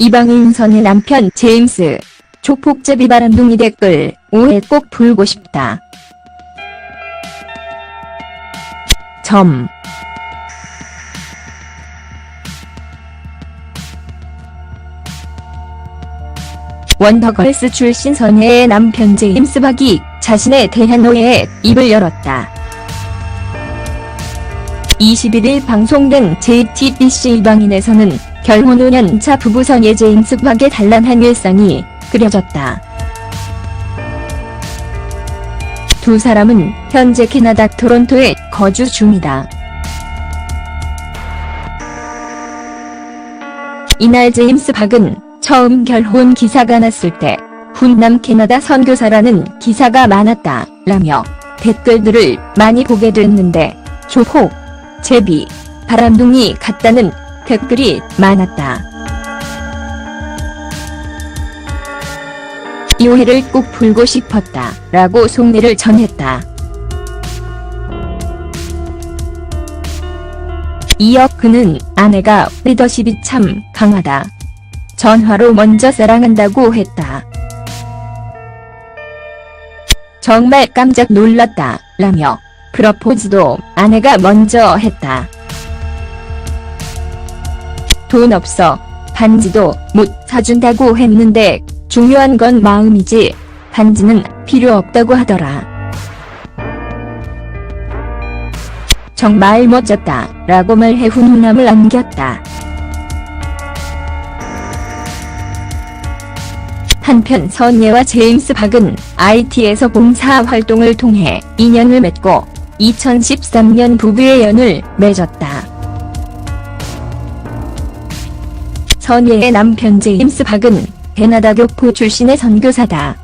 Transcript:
이방인 선의 남편 제임스. 조폭제비 바람둥이 댓글 5회 꼭 불고 싶다. 점. 원더걸스 출신 선예의 남편 제임스 박이 자신에 대한 오해에 입을 열었다. 21일 방송된 JTBC 일방인에서는 결혼 5년차 부부 선예 제임스 박의 단란한 일상이 그려졌다. 두 사람은 현재 캐나다 토론토에 거주 중이다. 이날 제임스 박은 처음 결혼 기사가 났을 때 훈남 캐나다 선교사라는 기사가 많았다 라며 댓글들을 많이 보게 됐는데 조폭, 제비, 바람둥이 같다는 댓글이 많았다. 이 오해를 꼭 풀고 싶었다 라고 속내를 전했다. 이어 그는 아내가 리더십이 참 강하다. 전화로 먼저 사랑한다고 했다. 정말 깜짝 놀랐다. 라며 프러포즈도 아내가 먼저 했다. 돈 없어. 반지도 못 사준다고 했는데 중요한 건 마음이지. 반지는 필요 없다고 하더라. 정말 멋졌다. 라고 말해 훈훈함을 안겼다. 한편 선예와 제임스 박은 IT에서 봉사 활동을 통해 인연을 맺고 2013년 부부의 연을 맺었다. 선예의 남편 제임스 박은 캐나다 교포 출신의 선교사다.